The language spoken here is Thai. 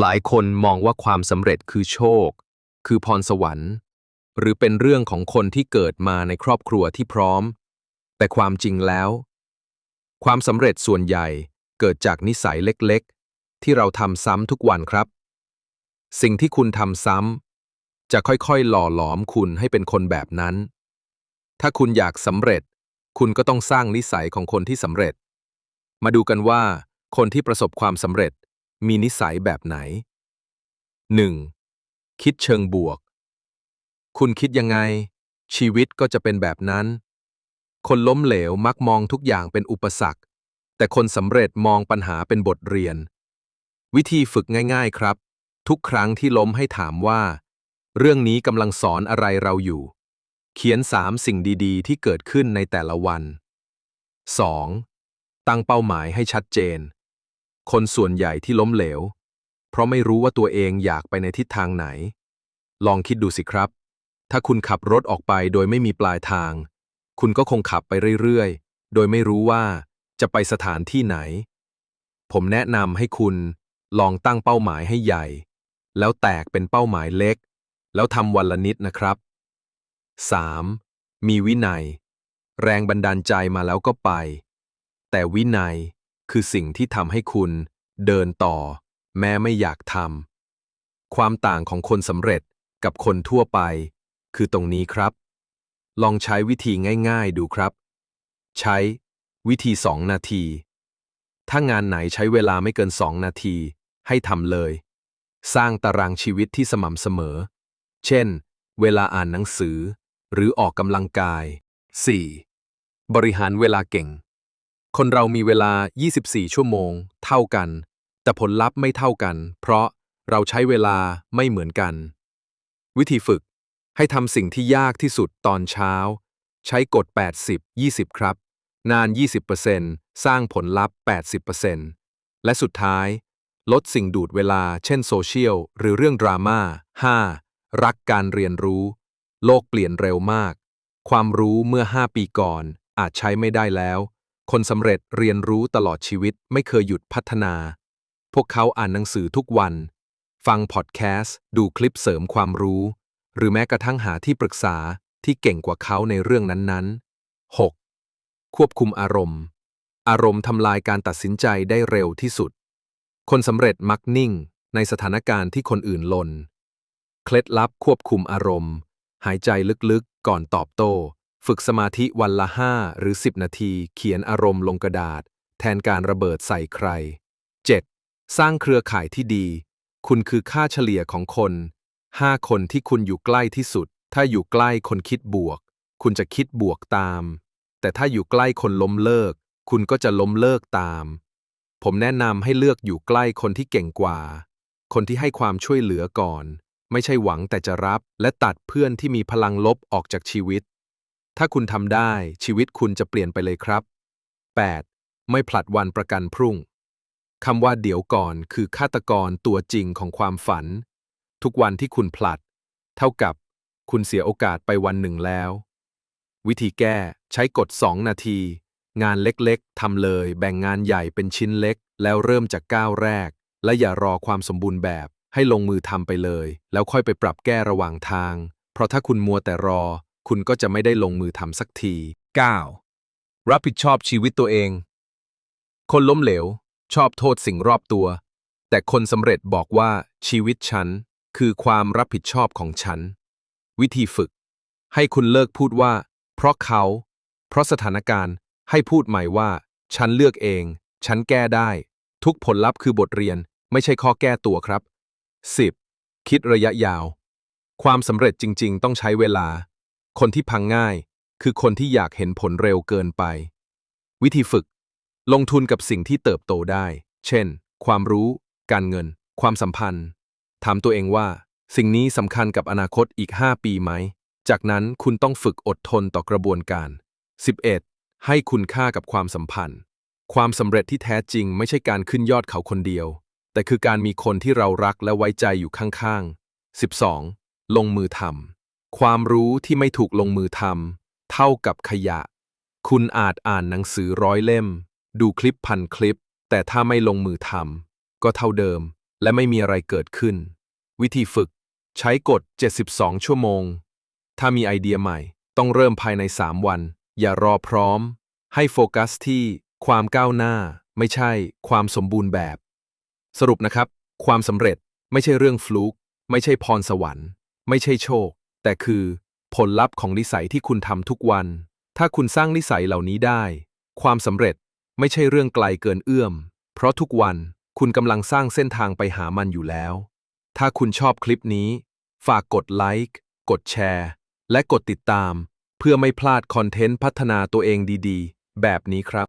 หลายคนมองว่าความสำเร็จคือโชค คือพรสวรรค์ หรือเป็นเรื่องของคนที่เกิดมาในครอบครัวที่พร้อม แต่ความจริงแล้ว ความสำเร็จส่วนใหญ่เกิดจากนิสัยเล็กๆ ที่เราทำซ้ำทุกวันครับ สิ่งที่คุณทำซ้ำจะค่อยๆ หล่อหลอมคุณให้เป็นคนแบบนั้น ถ้าคุณอยากสำเร็จ คุณก็ต้องสร้างนิสัยของคนที่สำเร็จ มาดูกันว่า คนที่ประสบความสำเร็จ มีนิสัยแบบไหน 1. คิดเชิงบวก คุณคิดยังไง ชีวิตก็จะเป็นแบบนั้น คนล้มเหลวมักมองทุกอย่างเป็นอุปสรรค แต่คนสำเร็จมองปัญหาเป็นบทเรียน วิธีฝึกง่าย ๆครับ ทุกครั้งที่ล้มให้ถามว่า เรื่องนี้กำลังสอนอะไรเราอยู่ เขียนสามสิ่งดีๆ ที่เกิดขึ้นในแต่ละวัน 2. ตั้งเป้าหมายให้ชัดเจน คนส่วนใหญ่ที่ล้มเหลว เพราะไม่รู้ว่าตัวเองอยากไปในทิศทางไหน ลองคิดดูสิครับ ถ้าคุณขับรถออกไปโดยไม่มีปลายทาง คุณก็คงขับไปเรื่อยๆ โดยไม่รู้ว่าจะไปสถานที่ไหน ผมแนะนำให้คุณลองตั้งเป้าหมายให้ใหญ่ แล้วแตกเป็นเป้าหมายเล็ก แล้วทำวันละนิดนะครับ 3. มีวินัย แรงบันดาลใจมาแล้วก็ไป แต่วินัย คือสิ่งที่ทำให้คุณ เดินต่อ แม้ไม่อยากทำความต่างของคนสำเร็จกับคนทั่วไป คือตรงนี้ครับ ลองใช้วิธีง่ายๆดูครับ ใช้ วิธี2นาที ถ้างานไหนใช้เวลาไม่เกิน2นาที ให้ทำเลย สร้างตารางชีวิตที่สม่ำเสมอ เช่น เวลาอ่านหนังสือ หรือออกกำลังกาย 4. บริหารเวลาเก่ง คนเรามีเวลา 24 ชั่วโมง เท่ากัน แต่ผลลัพธ์ไม่เท่ากัน เพราะเราใช้เวลาไม่เหมือนกัน วิธีฝึก ให้ทำสิ่งที่ยากที่สุดตอนเช้า ใช้กฎ 80 20 ครับ นาน 20%สร้างผลลัพธ์ 80%และสุดท้าย ลดสิ่งดูดเวลา เช่นโซเชียล หรือเรื่องดราม่า 5. รักการเรียนรู้ โลกเปลี่ยนเร็วมาก ความรู้เมื่อ 5 ปีก่อน อาจใช้ไม่ได้แล้ว คนสำเร็จเรียนรู้ตลอดชีวิตไม่เคยหยุดพัฒนา พวกเขาอ่านหนังสือทุกวัน ฟังพอดแคสต์ ดูคลิปเสริมความรู้ หรือแม้กระทั่งหาที่ปรึกษาที่เก่งกว่าเขาในเรื่องนั้นๆ 6. ควบคุมอารมณ์ อารมณ์ทำลายการตัดสินใจได้เร็วที่สุด คนสำเร็จมักนิ่งในสถานการณ์ที่คนอื่นลน เคล็ดลับควบคุมอารมณ์ หายใจลึกๆ ก่อนตอบโต้ ฝึกสมาธิวันละ5หรือ 10 นาที เขียนอารมณ์ลงกระดาษ แทนการระเบิดใส่ใคร 7. สร้างเครือข่ายที่ดี คุณคือค่าเฉลี่ยของคน 5 คนที่คุณอยู่ใกล้ที่สุด ถ้าอยู่ใกล้คนคิดบวก คุณจะคิดบวกตาม แต่ถ้าอยู่ใกล้คนล้มเลิก คุณก็จะล้มเลิกตาม ผมแนะนำให้เลือกอยู่ใกล้คนที่เก่งกว่า คนที่ให้ความช่วยเหลือก่อน ไม่ใช่หวังแต่จะรับ และตัดเพื่อนที่มีพลังลบออกจากชีวิต ถ้าคุณทำได้ชีวิตคุณจะเปลี่ยนไปเลยครับ 8. ไม่ผลัดวันประกันพรุ่งคำว่าเดี๋ยวก่อนคือฆาตกรตัวจริงของความฝัน ทุกวันที่คุณผลัด เท่ากับคุณเสียโอกาสไปวันหนึ่งแล้ว วิธีแก้ใช้กฎ 2 นาที งานเล็กๆทำเลย แบ่งงานใหญ่เป็นชิ้นเล็ก แล้วเริ่มจากก้าวแรก และอย่ารอความสมบูรณ์แบบ ให้ลงมือทำไปเลย แล้วค่อยไปปรับแก้ระหว่างทาง เพราะถ้าคุณมัวแต่รอ คุณก็จะไม่ได้ลงมือทำสักที 9. รับผิดชอบชีวิตตัวเอง คนล้มเหลว ชอบโทษสิ่งรอบตัว แต่คนสำเร็จบอกว่าชีวิตฉัน คือความรับผิดชอบของฉัน วิธีฝึก ให้คุณเลิกพูดว่า เพราะเขา เพราะสถานการณ์ให้พูดใหม่ว่า ฉันเลือกเอง ฉันแก้ได้ ทุกผลลัพธ์คือบทเรียน ไม่ใช่ข้อแก้ตัวครับ 10. คิดระยะยาว ความสำเร็จจริง ๆ ต้องใช้เวลา คนที่พังง่าย คือคนที่อยากเห็นผลเร็วเกินไป วิธีฝึก ลงทุนกับสิ่งที่เติบโตได้ เช่น ความรู้ การเงิน ความสัมพันธ์ ถามตัวเองว่า สิ่งนี้สำคัญกับอนาคตอีก 5 ปีไหม จากนั้นคุณต้องฝึกอดทนต่อกระบวนการ 11. ให้คุณค่ากับความสัมพันธ์ ความสำเร็จที่แท้จริงไม่ใช่การขึ้นยอดเขาคนเดียว แต่คือการมีคนที่เรารักและไว้ใจอยู่ข้างๆ 12. ลงมือทำ ความรู้ที่ไม่ถูกลงมือทำเท่ากับขยะ คุณอาจอ่านหนังสือร้อยเล่ม ดูคลิปพันคลิป แต่ถ้าไม่ลงมือทำก็เท่าเดิม และไม่มีอะไรเกิดขึ้น วิธีฝึก ใช้กฎ 72 ชั่วโมง ถ้ามีไอเดียใหม่ ต้องเริ่มภายใน 3 วัน อย่ารอพร้อม ให้โฟกัสที่ความก้าวหน้า ไม่ใช่ ความสมบูรณ์แบบ สรุปนะครับ ความสำเร็จไม่ใช่เรื่องฟลุกไม่ใช่พรสวรรค์ ไม่ใช่โชค แต่คือผลลัพธ์ของนิสัยที่คุณทำทุกวัน ถ้าคุณสร้างนิสัยเหล่านี้ได้ ความสำเร็จไม่ใช่เรื่องไกลเกินเอื้อม เพราะทุกวันคุณกำลังสร้างเส้นทางไปหามันอยู่แล้ว ถ้าคุณชอบคลิปนี้ ฝากกดไลค์ กดแชร์ และกดติดตาม เพื่อไม่พลาดคอนเทนต์พัฒนาตัวเองดีๆ แบบนี้ครับ